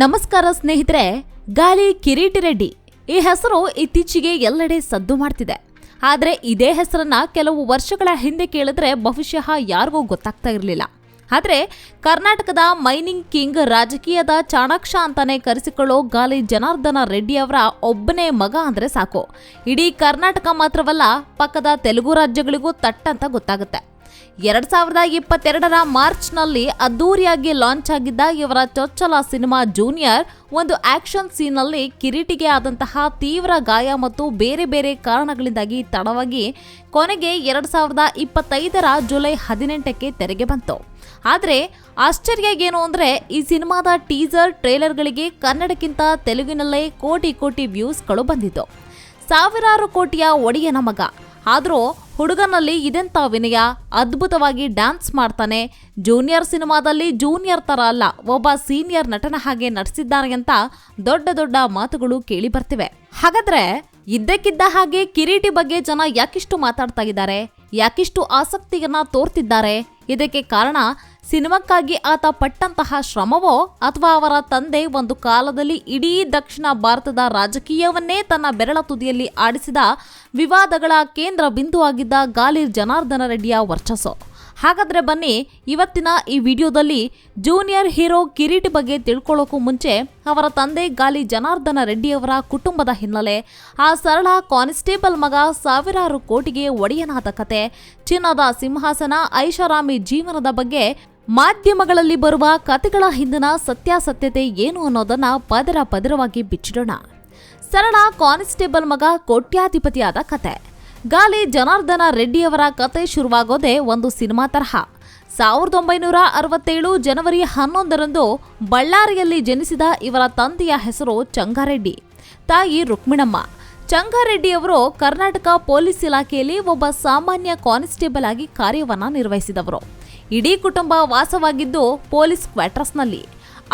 ನಮಸ್ಕಾರ ಸ್ನೇಹಿತರೆ, ಗಾಲಿ ಕಿರೀಟಿ ರೆಡ್ಡಿ ಈ ಹೆಸರು ಇತ್ತೀಚೆಗೆ ಎಲ್ಲೆಡೆ ಸದ್ದು ಮಾಡ್ತಿದೆ. ಆದರೆ ಇದೇ ಹೆಸರನ್ನ ಕೆಲವು ವರ್ಷಗಳ ಹಿಂದೆ ಕೇಳಿದ್ರೆ ಬಹುಶಃ ಯಾರಿಗೂ ಗೊತ್ತಾಗ್ತಾ ಇರಲಿಲ್ಲ. ಆದರೆ ಕರ್ನಾಟಕದ ಮೈನಿಂಗ್ ಕಿಂಗ್ ರಾಜಕೀಯದ ಚಾಣಾಕ್ಷ ಅಂತಾನೆ ಕರೆಸಿಕೊಳ್ಳೋ ಗಾಲಿ ಜನಾರ್ದನ ರೆಡ್ಡಿ ಅವರ ಒಬ್ಬನೇ ಮಗ ಅಂದರೆ ಸಾಕು. ಇಡೀ ಕರ್ನಾಟಕ ಮಾತ್ರವಲ್ಲ, ಪಕ್ಕದ ತೆಲುಗು ರಾಜ್ಯಗಳಿಗೂ ತಟ್ಟಂತ ಗೊತ್ತಾಗುತ್ತೆ. ಎರಡ್ ಸಾವಿರದ ಇಪ್ಪತ್ತೆರಡರ ಮಾರ್ಚ್ನಲ್ಲಿ ಅದ್ದೂರಿಯಾಗಿ ಲಾಂಚ್ ಆಗಿದ್ದ ಇವರ ಚೊಚ್ಚಲ ಸಿನಿಮಾ ಜೂನಿಯರ್, ಒಂದು ಆಕ್ಷನ್ ಸೀನ್ನಲ್ಲಿ ಕಿರೀಟಿಗೆ ಆದಂತಹ ತೀವ್ರ ಗಾಯ ಮತ್ತು ಬೇರೆ ಬೇರೆ ಕಾರಣಗಳಿಂದಾಗಿ ತಡವಾಗಿ ಕೊನೆಗೆ ಎರಡ್ ಸಾವಿರದ ಇಪ್ಪತ್ತೈದರ ಜುಲೈ ಹದಿನೆಂಟಕ್ಕೆ ತೆರೆಗೆ ಬಂತು. ಆದರೆ ಆಶ್ಚರ್ಯ ಏನು ಅಂದ್ರೆ ಈ ಸಿನಿಮಾದ ಟೀಸರ್ ಟ್ರೇಲರ್ಗಳಿಗೆ ಕನ್ನಡಕ್ಕಿಂತ ತೆಲುಗಿನಲ್ಲೇ ಕೋಟಿ ಕೋಟಿ ವ್ಯೂಸ್ಗಳು ಬಂದಿತ್ತು ಸಾವಿರಾರು ಕೋಟಿಯ ಒಡೆಯನ ಮಗ ಆದರೂ ಹುಡುಗನಲ್ಲಿ ಇದೆಂಥ ವಿನಯ? ಅದ್ಭುತವಾಗಿ ಡ್ಯಾನ್ಸ್ ಮಾಡ್ತಾನೆ. ಜೂನಿಯರ್ ಸಿನಿಮಾದಲ್ಲಿ ಜೂನಿಯರ್ ಥರ ಅಲ್ಲ, ಒಬ್ಬ ಸೀನಿಯರ್ ನಟನ ಹಾಗೆ ನಟಿಸಿದ್ದಾರೆ ಅಂತ ದೊಡ್ಡ ದೊಡ್ಡ ಮಾತುಗಳು ಕೇಳಿ ಬರ್ತಿವೆ. ಹಾಗಾದ್ರೆ ಇದ್ದಕ್ಕಿದ್ದ ಹಾಗೆ ಕಿರೀಟಿ ಬಗ್ಗೆ ಜನ ಯಾಕಿಷ್ಟು ಮಾತಾಡ್ತಾ ಇದ್ದಾರೆ? ಯಾಕಿಷ್ಟು ಆಸಕ್ತಿಯನ್ನ ತೋರ್ತಿದ್ದಾರೆ? ಇದಕ್ಕೆ ಕಾರಣ ಸಿನಿಮಾಕ್ಕಾಗಿ ಆತ ಪಟ್ಟಂತಹ ಶ್ರಮವೋ ಅಥವಾ ಅವರ ತಂದೆ ಒಂದು ಕಾಲದಲ್ಲಿ ಇಡೀ ದಕ್ಷಿಣ ಭಾರತದ ರಾಜಕೀಯವನ್ನೇ ತನ್ನ ಬೆರಳ ತುದಿಯಲ್ಲಿ ಆಡಿಸಿದ ವಿವಾದಗಳ ಕೇಂದ್ರ ಬಿಂದುವಾಗಿದ್ದ ಗಾಲಿ ಜನಾರ್ದನ ರೆಡ್ಡಿಯ ವರ್ಚಸ್ಸು. ಹಾಗಾದ್ರೆ ಬನ್ನಿ, ಇವತ್ತಿನ ಈ ವಿಡಿಯೋದಲ್ಲಿ ಜೂನಿಯರ್ ಹೀರೋ ಕಿರೀಟ್ ಬಗ್ಗೆ ತಿಳ್ಕೊಳ್ಳೋಕ್ಕೂ ಮುಂಚೆ ಅವರ ತಂದೆ ಗಾಲಿ ಜನಾರ್ದನ ರೆಡ್ಡಿಯವರ ಕುಟುಂಬದ ಹಿನ್ನೆಲೆ ಆ ಸರಳ ಕಾನ್ಸ್ಟೇಬಲ್ ಮಗ ಸಾವಿರಾರು ಕೋಟಿಗೆ ಒಡೆಯನಾದ ಕತೆ. ಚಿನ್ನದ ಸಿಂಹಾಸನ, ಐಷಾರಾಮಿ ಜೀವನದ ಬಗ್ಗೆ ಮಾಧ್ಯಮಗಳಲ್ಲಿ ಬರುವ ಕತೆಗಳ ಹಿಂದಿನ ಸತ್ಯಾಸತ್ಯತೆ ಏನು ಅನ್ನೋದನ್ನ ಪದರ ಪದರವಾಗಿ ಬಿಚ್ಚಿಡೋಣ. ಸರಳ ಕಾನ್ಸ್ಟೇಬಲ್ ಮಗ ಕೋಟ್ಯಾಧಿಪತಿಯಾದ ಕತೆ. ಗಾಲಿ ಜನಾರ್ದನ ರೆಡ್ಡಿಯವರ ಕತೆ ಶುರುವಾಗೋದೇ ಒಂದು ಸಿನಿಮಾ ತರಹ. ಸಾವಿರದ ಒಂಬೈನೂರ ಅರವತ್ತೇಳು ಜನವರಿ ಹನ್ನೊಂದರಂದು ಬಳ್ಳಾರಿಯಲ್ಲಿ ಜನಿಸಿದ ಇವರ ತಂದೆಯ ಹೆಸರು ಚಂಗಾರೆಡ್ಡಿ, ತಾಯಿ ರುಕ್ಮಿಣಮ್ಮ. ಚಂಗಾರೆಡ್ಡಿಯವರು ಕರ್ನಾಟಕ ಪೊಲೀಸ್ ಇಲಾಖೆಯಲ್ಲಿ ಒಬ್ಬ ಸಾಮಾನ್ಯ ಕಾನ್ಸ್ಟೇಬಲ್ ಆಗಿ ಕಾರ್ಯವನ್ನು ನಿರ್ವಹಿಸಿದವರು. ಇಡೀ ಕುಟುಂಬ ವಾಸವಾಗಿದ್ದು ಪೊಲೀಸ್ ಕ್ವಾರ್ಟರ್ಸ್ನಲ್ಲಿ.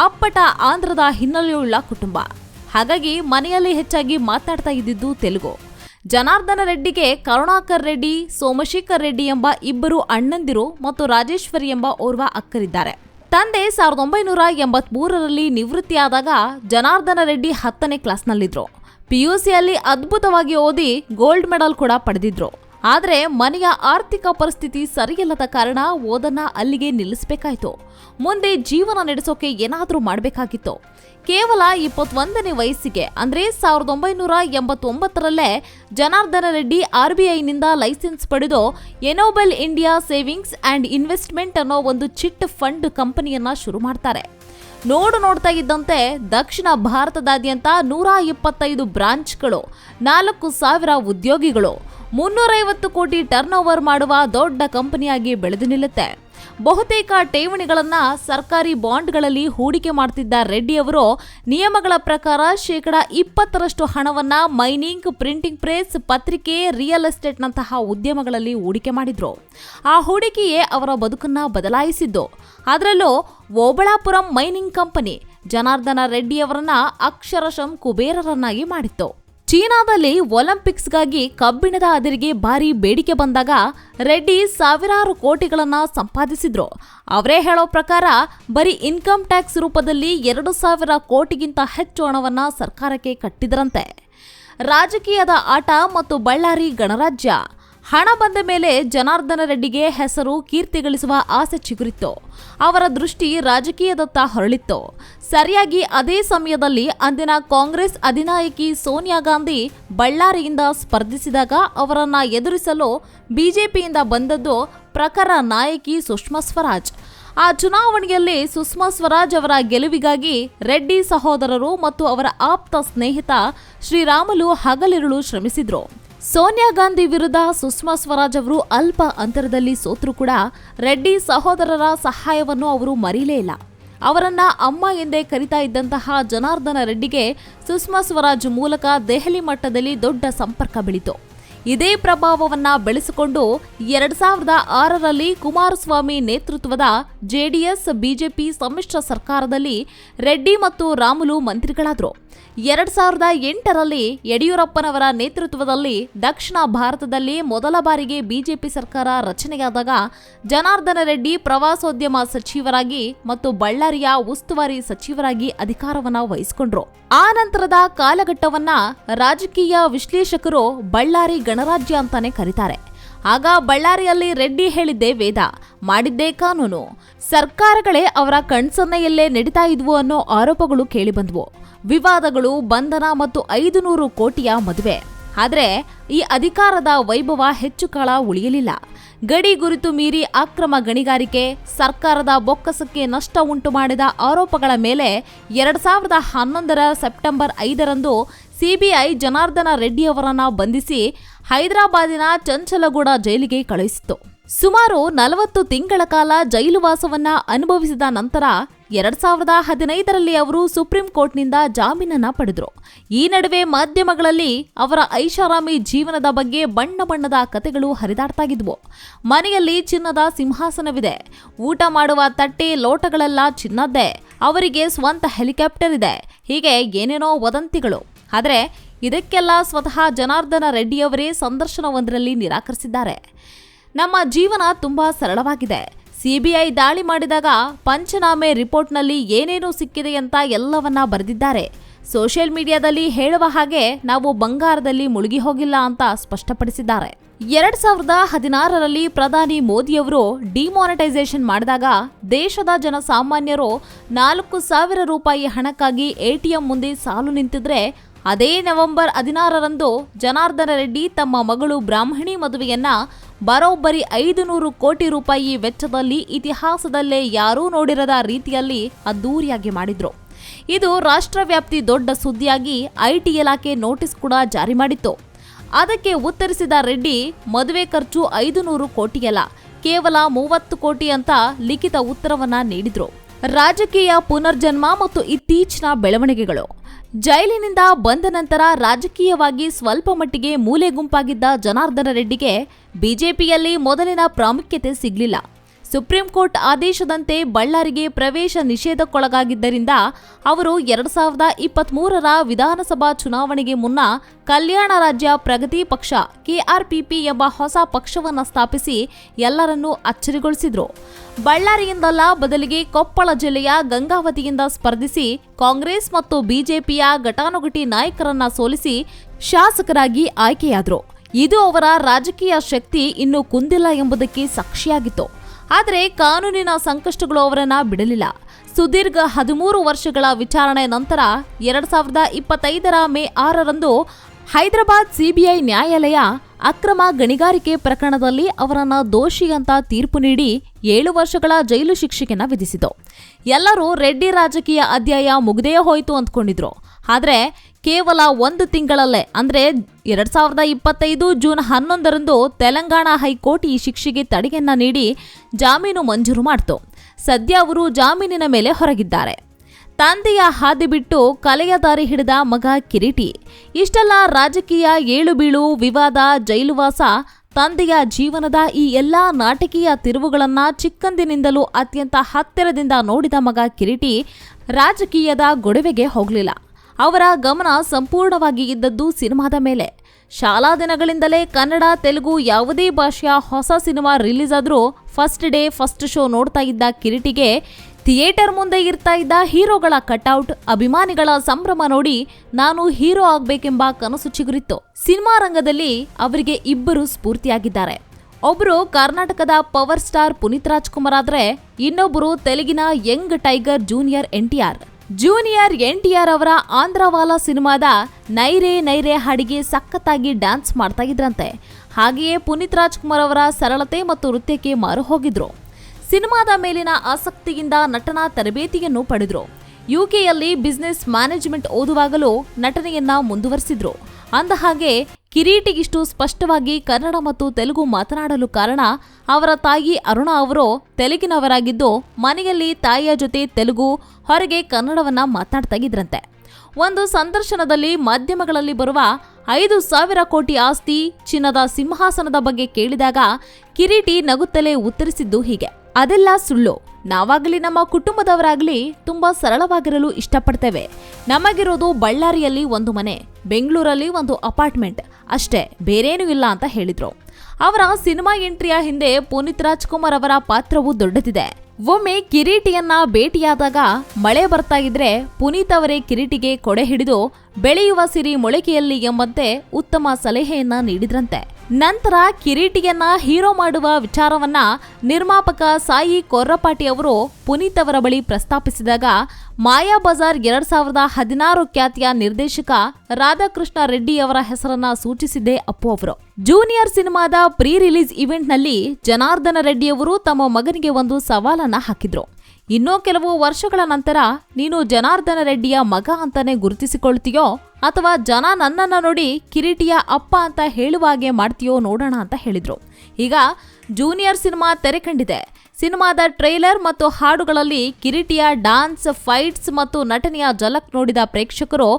ಅಪ್ಪಟ ಆಂಧ್ರದ ಹಿನ್ನೆಲೆಯುಳ್ಳ ಕುಟುಂಬ. ಹಾಗಾಗಿ ಮನೆಯಲ್ಲಿ ಹೆಚ್ಚಾಗಿ ಮಾತಾಡ್ತಾ ಇದ್ದಿದ್ದು ತೆಲುಗು. ಜನಾರ್ದನ ರೆಡ್ಡಿಗೆ ಕರುಣಾಕರ್ ರೆಡ್ಡಿ, ಸೋಮಶೇಖರ್ ರೆಡ್ಡಿ ಎಂಬ ಇಬ್ಬರು ಅಣ್ಣಂದಿರು ಮತ್ತು ರಾಜೇಶ್ವರಿ ಎಂಬ ಓರ್ವ ಅಕ್ಕರಿದ್ದಾರೆ. ತಂದೆ ಸಾವಿರದ ಒಂಬೈನೂರ ಎಂಬತ್ಮೂರರಲ್ಲಿ ನಿವೃತ್ತಿಯಾದಾಗ ಜನಾರ್ದನ ರೆಡ್ಡಿ ಹತ್ತನೇ ಕ್ಲಾಸ್ನಲ್ಲಿದ್ರು ಪಿಯುಸಿಯಲ್ಲಿ ಅದ್ಭುತವಾಗಿ ಓದಿ ಗೋಲ್ಡ್ ಮೆಡಲ್ ಕೂಡ ಪಡೆದಿದ್ರು. ಆದರೆ ಮನೆಯ ಆರ್ಥಿಕ ಪರಿಸ್ಥಿತಿ ಸರಿಯಿಲ್ಲದ ಕಾರಣ ಓದನ್ನ ಅಲ್ಲಿಗೆ ನಿಲ್ಲಿಸಬೇಕಾಯಿತು. ಮುಂದೆ ಜೀವನ ನಡೆಸೋಕೆ ಏನಾದರೂ ಮಾಡಬೇಕಾಗಿತ್ತು. ಕೇವಲ ಇಪ್ಪತ್ತೊಂದನೇ ವಯಸ್ಸಿಗೆ, ಅಂದರೆ ಸಾವಿರದ ಒಂಬೈನೂರ ಎಂಬತ್ತೊಂಬತ್ತರಲ್ಲೇ ಜನಾರ್ದನ ರೆಡ್ಡಿ ಆರ್ ಬಿ ಐನಿಂದ ಲೈಸೆನ್ಸ್ ಪಡೆದು enable India savings and investment ಅನ್ನೋ ಒಂದು ಚಿಟ್ ಫಂಡ್ ಕಂಪನಿಯನ್ನ ಶುರು ಮಾಡ್ತಾರೆ. ನೋಡು ನೋಡ್ತಾ ಇದ್ದಂತೆ ದಕ್ಷಿಣ ಭಾರತದಾದ್ಯಂತ ನೂರ ಇಪ್ಪತ್ತೈದು ಬ್ರಾಂಚ್ಗಳು, ನಾಲ್ಕು ಸಾವಿರ ಉದ್ಯೋಗಿಗಳು, ಮುನ್ನೂರೈವತ್ತು ಕೋಟಿ ಟರ್ನ್ ಓವರ್ ಮಾಡುವ ದೊಡ್ಡ ಕಂಪನಿಯಾಗಿ ಬೆಳೆದು ನಿಲ್ಲುತ್ತೆ. ಬಹುತೇಕ ಠೇವಣಿಗಳನ್ನು ಸರ್ಕಾರಿ ಬಾಂಡ್ಗಳಲ್ಲಿ ಹೂಡಿಕೆ ಮಾಡ್ತಿದ್ದ ರೆಡ್ಡಿ ಅವರು ನಿಯಮಗಳ ಪ್ರಕಾರ ಶೇಕಡ ಇಪ್ಪತ್ತರಷ್ಟು ಹಣವನ್ನು ಮೈನಿಂಗ್, ಪ್ರಿಂಟಿಂಗ್ ಪ್ರೆಸ್, ಪತ್ರಿಕೆ, ರಿಯಲ್ ಎಸ್ಟೇಟ್ನಂತಹ ಉದ್ಯಮಗಳಲ್ಲಿ ಹೂಡಿಕೆ ಮಾಡಿದ್ರು. ಆ ಹೂಡಿಕೆಯೇ ಅವರ ಬದುಕನ್ನು ಬದಲಾಯಿಸಿದ್ದು. ಅದರಲ್ಲೂ ಓಬಳಾಪುರಂ ಮೈನಿಂಗ್ ಕಂಪನಿ ಜನಾರ್ದನ ರೆಡ್ಡಿಯವರನ್ನ ಅಕ್ಷರಶಂ ಕುಬೇರರನ್ನಾಗಿ ಮಾಡಿತ್ತು. ಚೀನಾದಲ್ಲಿ ಒಲಿಂಪಿಕ್ಸ್ಗಾಗಿ ಕಬ್ಬಿಣದ ಅದಿರಿಗೆ ಭಾರಿ ಬೇಡಿಕೆ ಬಂದಾಗ ರೆಡ್ಡಿ ಸಾವಿರಾರು ಕೋಟಿಗಳನ್ನು ಸಂಪಾದಿಸಿದ್ರು. ಅವರೇ ಹೇಳೋ ಪ್ರಕಾರ ಬರೀ ಇನ್ಕಮ್ ಟ್ಯಾಕ್ಸ್ ರೂಪದಲ್ಲಿ ಎರಡು ಸಾವಿರ ಕೋಟಿಗಿಂತ ಹೆಚ್ಚು ಹಣವನ್ನ ಸರ್ಕಾರಕ್ಕೆ ಕಟ್ಟಿದ್ರಂತೆ. ರಾಜಕೀಯದ ಆಟ ಮತ್ತು ಬಳ್ಳಾರಿ ಗಣರಾಜ್ಯ. ಹಣ ಬಂದ ಮೇಲೆ ಜನಾರ್ದನ ರೆಡ್ಡಿಗೆ ಹೆಸರು ಕೀರ್ತಿ ಗಳಿಸುವ ಆಸೆ ಚಿಗುರಿತ್ತು. ಅವರ ದೃಷ್ಟಿ ರಾಜಕೀಯದತ್ತ ಹೊರಳಿತ್ತು. ಸರಿಯಾಗಿ ಅದೇ ಸಮಯದಲ್ಲಿ ಅಂದಿನ ಕಾಂಗ್ರೆಸ್ ಅಧಿನಾಯಕಿ ಸೋನಿಯಾ ಗಾಂಧಿ ಬಳ್ಳಾರಿಯಿಂದ ಸ್ಪರ್ಧಿಸಿದಾಗ ಅವರನ್ನ ಎದುರಿಸಲು ಬಿಜೆಪಿಯಿಂದ ಬಂದದ್ದು ಪ್ರಖರ ನಾಯಕಿ ಸುಷ್ಮಾ ಸ್ವರಾಜ್. ಆ ಚುನಾವಣೆಯಲ್ಲಿ ಸುಷ್ಮಾ ಸ್ವರಾಜ್ ಅವರ ಗೆಲುವಿಗಾಗಿ ರೆಡ್ಡಿ ಸಹೋದರರು ಮತ್ತು ಅವರ ಆಪ್ತ ಸ್ನೇಹಿತ ಶ್ರೀರಾಮುಲು ಹಗಲಿರುಳು ಶ್ರಮಿಸಿದ್ರು. ಸೋನಿಯಾ ಗಾಂಧಿ ವಿರುದ್ಧ ಸುಷ್ಮಾ ಸ್ವರಾಜ್ ಅವರು ಅಲ್ಪ ಅಂತರದಲ್ಲಿ ಸೋತರೂ ಕೂಡ ರೆಡ್ಡಿ ಸಹೋದರರ ಸಹಾಯವನ್ನು ಅವರು ಮರೀಲೇ ಇಲ್ಲ. ಅವರನ್ನ ಅಮ್ಮ ಎಂದೇ ಕರಿತಾ ಇದ್ದಂತಹ ಜನಾರ್ದನ ರೆಡ್ಡಿಗೆ ಸುಷ್ಮಾ ಸ್ವರಾಜ್ ಮೂಲಕ ದೆಹಲಿ ಮಟ್ಟದಲ್ಲಿ ದೊಡ್ಡ ಸಂಪರ್ಕ ಬೆಳೀತು. ಇದೇ ಪ್ರಭಾವವನ್ನ ಬೆಳೆಸಿಕೊಂಡು ಎರಡ್ ಸಾವಿರದ ಆರರಲ್ಲಿ ಕುಮಾರಸ್ವಾಮಿ ನೇತೃತ್ವದ ಜೆಡಿಎಸ್, ಬಿಜೆಪಿ ಸಮ್ಮಿಶ್ರ ಸರ್ಕಾರದಲ್ಲಿ ರೆಡ್ಡಿ ಮತ್ತು ರಾಮುಲು ಮಂತ್ರಿಗಳಾದರು. ಎರಡ್ ಸಾವಿರದ ಎಂಟರಲ್ಲಿ ಯಡಿಯೂರಪ್ಪನವರ ನೇತೃತ್ವದಲ್ಲಿ ದಕ್ಷಿಣ ಭಾರತದಲ್ಲಿ ಮೊದಲ ಬಾರಿಗೆ ಬಿಜೆಪಿ ಸರ್ಕಾರ ರಚನೆಯಾದಾಗ ಜನಾರ್ದನ ರೆಡ್ಡಿ ಪ್ರವಾಸೋದ್ಯಮ ಸಚಿವರಾಗಿ ಮತ್ತು ಬಳ್ಳಾರಿಯ ಉಸ್ತುವಾರಿ ಸಚಿವರಾಗಿ ಅಧಿಕಾರವನ್ನು ವಹಿಸಿಕೊಂಡ್ರು. ಆ ನಂತರದ ಕಾಲಘಟ್ಟವನ್ನ ರಾಜಕೀಯ ವಿಶ್ಲೇಷಕರು ಬಳ್ಳಾರಿ ಗಣರಾಜ್ಯ ಅಂತಾನೆ ಕರೀತಾರೆ. ಆಗ ಬಳ್ಳಾರಿಯಲ್ಲಿ ರೆಡ್ಡಿ ಹೇಳಿದ್ದೇ ವೇದ, ಮಾಡಿದ್ದೇ ಕಾನೂನು. ಸರ್ಕಾರಗಳೇ ಅವರ ಕಣ್ಸನ್ನೆಯಲ್ಲೇ ನಡೀತಾ ಇದ್ವು ಅನ್ನೋ ಆರೋಪಗಳು ಕೇಳಿಬಂದ್ವು. ವಿವಾದಗಳು, ಬಂಧನ ಮತ್ತು ಐದು ನೂರು ಕೋಟಿಯ ಮದುವೆ. ಆದರೆ ಈ ಅಧಿಕಾರದ ವೈಭವ ಹೆಚ್ಚು ಕಾಲ ಉಳಿಯಲಿಲ್ಲ. ಗಡಿ ಗುರುತು ಮೀರಿ ಅಕ್ರಮ ಗಣಿಗಾರಿಕೆ, ಸರ್ಕಾರದ ಬೊಕ್ಕಸಕ್ಕೆ ನಷ್ಟ ಉಂಟು ಮಾಡಿದ ಆರೋಪಗಳ ಮೇಲೆ ಎರಡ್ ಸಾವಿರದ ಹನ್ನೊಂದರ ಸೆಪ್ಟೆಂಬರ್ ಐದರಂದು ಸಿಬಿಐ ಜನಾರ್ದನ ರೆಡ್ಡಿ ಅವರನ್ನ ಬಂಧಿಸಿ ಹೈದರಾಬಾದಿನ ಚಂಚಲಗೂಡ ಜೈಲಿಗೆ ಕಳುಹಿಸಿತು ಸುಮಾರು ನಲವತ್ತು ತಿಂಗಳ ಕಾಲ ಜೈಲುವಾಸವನ್ನ ಅನುಭವಿಸಿದ ನಂತರ ಎರಡ್ ಸಾವಿರದ ಹದಿನೈದರಲ್ಲಿ ಅವರು ಸುಪ್ರೀಂ ಕೋರ್ಟ್ನಿಂದ ಜಾಮೀನನ್ನ ಪಡೆದರು. ಈ ನಡುವೆ ಮಾಧ್ಯಮಗಳಲ್ಲಿ ಅವರ ಐಷಾರಾಮಿ ಜೀವನದ ಬಗ್ಗೆ ಬಣ್ಣ ಬಣ್ಣದ ಕತೆಗಳು ಹರಿದಾಡ್ತಾಗಿದ್ವು. ಮನೆಯಲ್ಲಿ ಚಿನ್ನದ ಸಿಂಹಾಸನವಿದೆ. ಊಟ ಮಾಡುವ ತಟ್ಟೆ ಲೋಟಗಳೆಲ್ಲ ಚಿನ್ನದ್ದೇ. ಅವರಿಗೆ ಸ್ವಂತ ಹೆಲಿಕಾಪ್ಟರ್ ಇದೆ. ಹೀಗೆ ಏನೇನೋ ವದಂತಿಗಳು. ಆದರೆ ಇದಕ್ಕೆಲ್ಲ ಸ್ವತಃ ಜನಾರ್ದನ ರೆಡ್ಡಿಯವರೇ ಸಂದರ್ಶನವೊಂದರಲ್ಲಿ ನಿರಾಕರಿಸಿದ್ದಾರೆ. ನಮ್ಮ ಜೀವನ ತುಂಬಾ ಸರಳವಾಗಿದೆ. ಸಿಬಿಐ ದಾಳಿ ಮಾಡಿದಾಗ ಪಂಚನಾಮೆ ರಿಪೋರ್ಟ್ನಲ್ಲಿ ಏನೇನು ಸಿಕ್ಕಿದೆ ಅಂತ ಎಲ್ಲವನ್ನ ಬರೆದಿದ್ದಾರೆ. ಸೋಷಿಯಲ್ ಮೀಡಿಯಾದಲ್ಲಿ ಹೇಳುವ ಹಾಗೆ ನಾವು ಬಂಗಾರದಲ್ಲಿ ಮುಳುಗಿ ಹೋಗಿಲ್ಲ ಅಂತ ಸ್ಪಷ್ಟಪಡಿಸಿದ್ದಾರೆ. ಎರಡ್ ಸಾವಿರದ ಹದಿನಾರರಲ್ಲಿ ಪ್ರಧಾನಿ ಮೋದಿಯವರು ಡಿಮಾನಿಟೈಸೇಷನ್ ಮಾಡಿದಾಗ ದೇಶದ ಜನಸಾಮಾನ್ಯರು ನಾಲ್ಕು ಸಾವಿರ ರೂಪಾಯಿ ಹಣಕ್ಕಾಗಿ ಎಟಿಎಂ ಮುಂದೆ ಸಾಲು ನಿಂತಿದ್ರೆ, ಅದೇ ನವೆಂಬರ್ ಹದಿನಾರರಂದು ಜನಾರ್ದನ ರೆಡ್ಡಿ ತಮ್ಮ ಮಗಳು ಬ್ರಾಹ್ಮಣಿ ಮದುವೆಯನ್ನ ಬರೋಬ್ಬರಿ ಐದು ನೂರು ಕೋಟಿ ರೂಪಾಯಿ ವೆಚ್ಚದಲ್ಲಿ ಇತಿಹಾಸದಲ್ಲೇ ಯಾರೂ ನೋಡಿರದ ರೀತಿಯಲ್ಲಿ ಅದ್ದೂರಿಯಾಗಿ ಮಾಡಿದ್ರು. ಇದು ರಾಷ್ಟ್ರವ್ಯಾಪ್ತಿ ದೊಡ್ಡ ಸುದ್ದಿಯಾಗಿ ಐಟಿ ಇಲಾಖೆ ನೋಟಿಸ್ ಕೂಡ ಜಾರಿ ಮಾಡಿತ್ತು. ಅದಕ್ಕೆ ಉತ್ತರಿಸಿದ ರೆಡ್ಡಿ, ಮದುವೆ ಖರ್ಚು ಐದು ನೂರು ಕೋಟಿಯಲ್ಲ, ಕೇವಲ ಮೂವತ್ತು ಕೋಟಿ ಅಂತ ಲಿಖಿತ ಉತ್ತರವನ್ನ ನೀಡಿದ್ರು. ರಾಜಕೀಯ ಪುನರ್ಜನ್ಮ ಮತ್ತು ಇತ್ತೀಚಿನ ಬೆಳವಣಿಗೆಗಳು. ಜೈಲಿನಿಂದ ಬಂದ ನಂತರ ರಾಜಕೀಯವಾಗಿ ಸ್ವಲ್ಪ ಮಟ್ಟಿಗೆ ಮೂಲೆ ಗುಂಪಾಗಿದ್ದ ಜನಾರ್ದನ ರೆಡ್ಡಿಗೆ ಬಿಜೆಪಿಯಲ್ಲಿ ಮೊದಲಿನ ಪ್ರಾಮುಖ್ಯತೆ ಸಿಗಲಿಲ್ಲ. ಸುಪ್ರೀಂ ಕೋರ್ಟ್ ಆದೇಶದಂತೆ ಬಳ್ಳಾರಿಗೆ ಪ್ರವೇಶ ನಿಷೇಧಕ್ಕೊಳಗಾಗಿದ್ದರಿಂದ ಅವರು ಎರಡ್ ಸಾವಿರದ ಇಪ್ಪತ್ಮೂರರ ವಿಧಾನಸಭಾ ಚುನಾವಣೆಗೆ ಮುನ್ನ ಕಲ್ಯಾಣ ರಾಜ್ಯ ಪ್ರಗತಿ ಪಕ್ಷ, ಕೆಆರ್ಪಿಪಿ ಎಂಬ ಹೊಸ ಪಕ್ಷವನ್ನು ಸ್ಥಾಪಿಸಿ ಎಲ್ಲರನ್ನೂ ಅಚ್ಚರಿಗೊಳಿಸಿದ್ರು. ಬಳ್ಳಾರಿಯಿಂದಲ್ಲ ಬದಲಿಗೆ ಕೊಪ್ಪಳ ಜಿಲ್ಲೆಯ ಗಂಗಾವತಿಯಿಂದ ಸ್ಪರ್ಧಿಸಿ ಕಾಂಗ್ರೆಸ್ ಮತ್ತು ಬಿಜೆಪಿಯ ಘಟಾನುಘಟಿ ನಾಯಕರನ್ನ ಸೋಲಿಸಿ ಶಾಸಕರಾಗಿ ಆಯ್ಕೆಯಾದರು. ಇದು ಅವರ ರಾಜಕೀಯ ಶಕ್ತಿ ಇನ್ನೂ ಕುಂದಿಲ್ಲ ಎಂಬುದಕ್ಕೆ ಸಾಕ್ಷಿಯಾಗಿತ್ತು. ಆದರೆ ಕಾನೂನಿನ ಸಂಕಷ್ಟಗಳು ಅವರನ್ನ ಬಿಡಲಿಲ್ಲ. ಸುದೀರ್ಘ ಹದಿಮೂರು ವರ್ಷಗಳ ವಿಚಾರಣೆ ನಂತರ ಎರಡ್ ಸಾವಿರದ ಇಪ್ಪತ್ತೈದರ ಮೇ ಆರರಂದು ಹೈದರಾಬಾದ್ ಸಿಬಿಐ ನ್ಯಾಯಾಲಯ ಅಕ್ರಮ ಗಣಿಗಾರಿಕೆ ಪ್ರಕರಣದಲ್ಲಿ ಅವರನ್ನ ದೋಷಿ ಅಂತ ತೀರ್ಪು ನೀಡಿ ಏಳು ವರ್ಷಗಳ ಜೈಲು ಶಿಕ್ಷೆಯನ್ನು ವಿಧಿಸಿತು. ಎಲ್ಲರೂ ರೆಡ್ಡಿ ರಾಜಕೀಯ ಅಧ್ಯಾಯ ಮುಗ್ದೇ ಹೋಯಿತು ಅಂದ್ಕೊಂಡಿದ್ರು. ಆದರೆ ಕೇವಲ ಒಂದು ತಿಂಗಳಲ್ಲೇ, ಅಂದರೆ ಎರಡು ಸಾವಿರದ ಇಪ್ಪತ್ತೈದು ಜೂನ್ ಹನ್ನೊಂದರಂದು ತೆಲಂಗಾಣ ಹೈಕೋರ್ಟ್ ಈ ಶಿಕ್ಷೆಗೆ ತಡೆಯನ್ನ ನೀಡಿ ಜಾಮೀನು ಮಂಜೂರು ಮಾಡಿತು. ಸದ್ಯ ಅವರು ಜಾಮೀನಿನ ಮೇಲೆ ಹೊರಗಿದ್ದಾರೆ. ತಂದೆಯ ಹಾದಿ ಬಿಟ್ಟು ಕಲೆಯ ದಾರಿ ಹಿಡಿದ ಮಗ ಕಿರೀಟಿ. ಇಷ್ಟೆಲ್ಲ ರಾಜಕೀಯ ಏಳುಬೀಳು, ವಿವಾದ, ಜೈಲುವಾಸ ತಂದೆಯ ಜೀವನದ ಈ ಎಲ್ಲಾ ನಾಟಕೀಯ ತಿರುವುಗಳನ್ನ ಚಿಕ್ಕಂದಿನಿಂದಲೂ ಅತ್ಯಂತ ಹತ್ತಿರದಿಂದ ನೋಡಿದ ಮಗ ಕಿರೀಟಿ ರಾಜಕೀಯದ ಗೊಡವೆಗೆ ಹೋಗಲಿಲ್ಲ. ಅವರ ಗಮನ ಸಂಪೂರ್ಣವಾಗಿ ಇದ್ದದ್ದು ಸಿನಿಮಾದ ಮೇಲೆ. ಶಾಲಾ ದಿನಗಳಿಂದಲೇ ಕನ್ನಡ, ತೆಲುಗು ಯಾವುದೇ ಭಾಷೆಯ ಹೊಸ ಸಿನಿಮಾ ರಿಲೀಸ್ ಆದರೂ ಫಸ್ಟ್ ಡೇ, ಫಸ್ಟ್ ಶೋ ನೋಡ್ತಾ ಇದ್ದ ಕಿರೀಟಿಗೆ ಥಿಯೇಟರ್ ಮುಂದೆ ಇರ್ತಾ ಇದ್ದ ಹೀರೋಗಳ ಕಟ್ಔಟ್ ಅಭಿಮಾನಿಗಳ ಸಂಭ್ರಮ ನೋಡಿ ನಾನು ಹೀರೋ ಆಗ್ಬೇಕೆಂಬ ಕನಸು ಚಿಗುರಿತ್ತು. ಸಿನಿಮಾ ರಂಗದಲ್ಲಿ ಅವರಿಗೆ ಇಬ್ಬರು ಸ್ಫೂರ್ತಿಯಾಗಿದ್ದಾರೆ. ಒಬ್ಬರು ಕರ್ನಾಟಕದ ಪವರ್ ಸ್ಟಾರ್ ಪುನೀತ್ ರಾಜ್ಕುಮಾರ್ ಆದ್ರೆ ಇನ್ನೊಬ್ಬರು ತೆಲುಗಿನ young tiger junior NTR junior NTR ಅವರ ಆಂಧ್ರವಾಲಾ ಸಿನಿಮಾದ ನೈರೆ ನೈರೆ ಹಾಡಿಗೆ ಸಖತ್ತಾಗಿ ಡ್ಯಾನ್ಸ್ ಮಾಡ್ತಾ ಇದ್ರಂತೆ. ಹಾಗೆಯೇ ಪುನೀತ್ ರಾಜ್ಕುಮಾರ್ ಅವರ ಸರಳತೆ ಮತ್ತು ನೃತ್ಯಕ್ಕೆ ಮಾರು ಹೋಗಿದ್ರು ಸಿನಿಮಾದ ಮೇಲಿನ ಆಸಕ್ತಿಯಿಂದ ನಟನಾ ತರಬೇತಿಯನ್ನು ಪಡೆದರು. ಯುಕೆಯಲ್ಲಿ ಬಿಸ್ನೆಸ್ ಮ್ಯಾನೇಜ್ಮೆಂಟ್ ಓದುವಾಗಲೂ ನಟನೆಯನ್ನ ಮುಂದುವರೆಸಿದ್ರು. ಅಂದಹಾಗೆ, ಕಿರೀಟಿಗಿಷ್ಟು ಸ್ಪಷ್ಟವಾಗಿ ಕನ್ನಡ ಮತ್ತು ತೆಲುಗು ಮಾತನಾಡಲು ಕಾರಣ ಅವರ ತಾಯಿ ಅರುಣ ಅವರು ತೆಲುಗಿನವರಾಗಿದ್ದು, ಮನೆಯಲ್ಲಿ ತಾಯಿಯ ಜೊತೆ ತೆಲುಗು, ಹೊರಗೆ ಕನ್ನಡವನ್ನ ಇದ್ರಂತೆ. ಒಂದು ಸಂದರ್ಶನದಲ್ಲಿ ಮಾಧ್ಯಮಗಳಲ್ಲಿ ಬರುವ ಐದು ಸಾವಿರ ಕೋಟಿ ಆಸ್ತಿ ಚಿನ್ನದ ಸಿಂಹಾಸನದ ಬಗ್ಗೆ ಕೇಳಿದಾಗ ಕಿರೀಟಿ ನಗುತ್ತಲೇ ಉತ್ತರಿಸಿದ್ದು ಹೀಗೆ. ಅದೆಲ್ಲ ಸುಳ್ಳು. ನಾವಾಗಲಿ ನಮ್ಮ ಕುಟುಂಬದವರಾಗಲಿ ತುಂಬಾ ಸರಳವಾಗಿರಲು ಇಷ್ಟಪಡ್ತೇವೆ. ನಮಗಿರೋದು ಬಳ್ಳಾರಿಯಲ್ಲಿ ಒಂದು ಮನೆ, ಬೆಂಗಳೂರಲ್ಲಿ ಒಂದು ಅಪಾರ್ಟ್ಮೆಂಟ್. ಅಷ್ಟೇ, ಬೇರೇನೂ ಇಲ್ಲ ಅಂತ ಹೇಳಿದ್ರು. ಅವರ ಸಿನಿಮಾ ಎಂಟ್ರಿಯ ಹಿಂದೆ ಪುನೀತ್ ರಾಜ್ಕುಮಾರ್ ಅವರ ಪಾತ್ರವು ದೊಡ್ಡದಿದೆ. ಒಮ್ಮೆ ಕಿರೀಟಿಯನ್ನ ಭೇಟಿಯಾದಾಗ ಮಳೆ ಬರ್ತಾ ಇದ್ರೆ ಪುನೀತ್ ಅವರೇ ಕಿರೀಟಿಗೆ ಕೊಡೆ ಹಿಡಿದು, ಬೆಳೆಯುವ ಸಿರಿ ಮೊಳಕೆಯಲ್ಲಿ ಎಂಬಂತೆ ಉತ್ತಮ ಸಲಹೆಯನ್ನ ನೀಡಿದ್ರಂತೆ. ನಂತರ ಕಿರೀಟಿಯನ್ನ ಹೀರೋ ಮಾಡುವ ವಿಚಾರವನ್ನ ನಿರ್ಮಾಪಕ ಸಾಯಿ ಕೊರ್ರಪಾಟಿ ಅವರು ಪುನೀತ್ ಅವರ ಬಳಿ ಪ್ರಸ್ತಾಪಿಸಿದಾಗ ಮಾಯಾ ಬಜಾರ್ ಎರಡ್ ಸಾವಿರದ ಹದಿನಾರು ಖ್ಯಾತಿಯ ನಿರ್ದೇಶಕ ರಾಧಾಕೃಷ್ಣ ರೆಡ್ಡಿ ಅವರ ಹೆಸರನ್ನ ಸೂಚಿಸಿದ್ದೇ ಅಪ್ಪು ಅವರು. ಜೂನಿಯರ್ ಸಿನಿಮಾದ ಪ್ರೀ ರಿಲೀಸ್ ಇವೆಂಟ್ನಲ್ಲಿ ಜನಾರ್ದನ ರೆಡ್ಡಿ ಅವರು ತಮ್ಮ ಮಗನಿಗೆ ಒಂದು ಸವಾಲನ್ನ ಹಾಕಿದ್ರು. ಇನ್ನೂ ಕೆಲವು ವರ್ಷಗಳ ನಂತರ ನೀನು ಜನಾರ್ದನ ರೆಡ್ಡಿಯ ಮಗ ಅಂತಾನೆ ಗುರುತಿಸಿಕೊಳ್ತೀಯೋ ಅಥವಾ ಜನ ನನ್ನನ್ನು ನೋಡಿ ಕಿರೀಟಿಯ ಅಪ್ಪ ಅಂತ ಹೇಳುವಾಗೆ ಮಾಡ್ತೀಯೋ ನೋಡೋಣ ಅಂತ ಹೇಳಿದರು. ಈಗ ಜೂನಿಯರ್ ಸಿನಿಮಾ ತೆರೆ ಕಂಡಿದೆ. ಸಿನಿಮಾದ ಟ್ರೈಲರ್ ಮತ್ತು ಹಾಡುಗಳಲ್ಲಿ ಕಿರೀಟಿಯ ಡಾನ್ಸ್, ಫೈಟ್ಸ್ ಮತ್ತು ನಟನೆಯ ಝಲಕ್ ನೋಡಿದ ಪ್ರೇಕ್ಷಕರು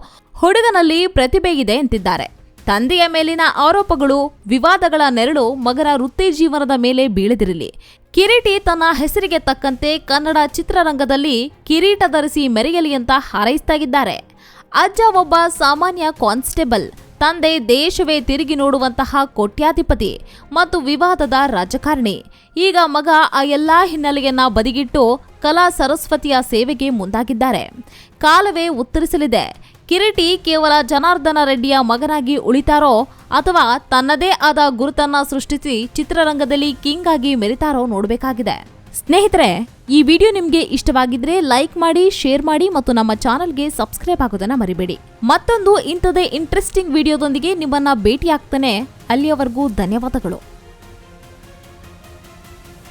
ಹುಡುಗನಲ್ಲಿ ಪ್ರತಿಭೆ ಇದೆ ಎಂತಿದ್ದಾರೆ ತಂದೆಯ ಮೇಲಿನ ಆರೋಪಗಳು, ವಿವಾದಗಳ ನೆರಳು ಮಗನ ವೃತ್ತಿ ಜೀವನದ ಮೇಲೆ ಬೀಳದಿರಲಿ. ಕಿರೀಟಿ ತನ್ನ ಹೆಸರಿಗೆ ತಕ್ಕಂತೆ ಕನ್ನಡ ಚಿತ್ರರಂಗದಲ್ಲಿ ಕಿರೀಟ ಧರಿಸಿ ಮೆರೆಯಲಿ ಅಂತ ಹಾರೈಸ್ತಾಗಿದ್ದಾರೆ. ಅಜ್ಜ ಒಬ್ಬ ಸಾಮಾನ್ಯ ಕಾನ್ಸ್ಟೇಬಲ್, ತಂದೆ ದೇಶವೇ ತಿರುಗಿ ನೋಡುವಂತಹ ಕೋಟ್ಯಾಧಿಪತಿ ಮತ್ತು ವಿವಾದದ ರಾಜಕಾರಣಿ. ಈಗ ಮಗ ಆ ಎಲ್ಲಾ ಹಿನ್ನೆಲೆಯನ್ನ ಬದಿಗಿಟ್ಟು ಕಲಾ ಸರಸ್ವತಿಯ ಸೇವೆಗೆ ಮುಂದಾಗಿದ್ದಾರೆ. ಕಾಲವೇ ಉತ್ತರಿಸಲಿದೆ. ಕಿರೀಟಿ ಕೇವಲ ಜನಾರ್ದನ ರೆಡ್ಡಿಯ ಮಗನಾಗಿ ಉಳಿತಾರೋ ಅಥವಾ ತನ್ನದೇ ಆದ ಗುರುತನ್ನ ಸೃಷ್ಟಿಸಿ ಚಿತ್ರರಂಗದಲ್ಲಿ ಕಿಂಗ್ ಆಗಿ ಮೆರಿತಾರೋ ನೋಡಬೇಕಾಗಿದೆ. ಸ್ನೇಹಿತರೆ, ಈ ವಿಡಿಯೋ ನಿಮಗೆ ಇಷ್ಟವಾಗಿದ್ರೆ ಲೈಕ್ ಮಾಡಿ, ಶೇರ್ ಮಾಡಿ ಮತ್ತು ನಮ್ಮ ಚಾನಲ್ಗೆ ಸಬ್ಸ್ಕ್ರೈಬ್ ಆಗೋದನ್ನ ಮರಿಬೇಡಿ. ಮತ್ತೊಂದು ಇಂಥದೇ ಇಂಟ್ರೆಸ್ಟಿಂಗ್ ವಿಡಿಯೋದೊಂದಿಗೆ ನಿಮ್ಮನ್ನ ಭೇಟಿ ಆಗ್ತಾನೆ ಅಲ್ಲಿಯವರೆಗೂ ಧನ್ಯವಾದಗಳು.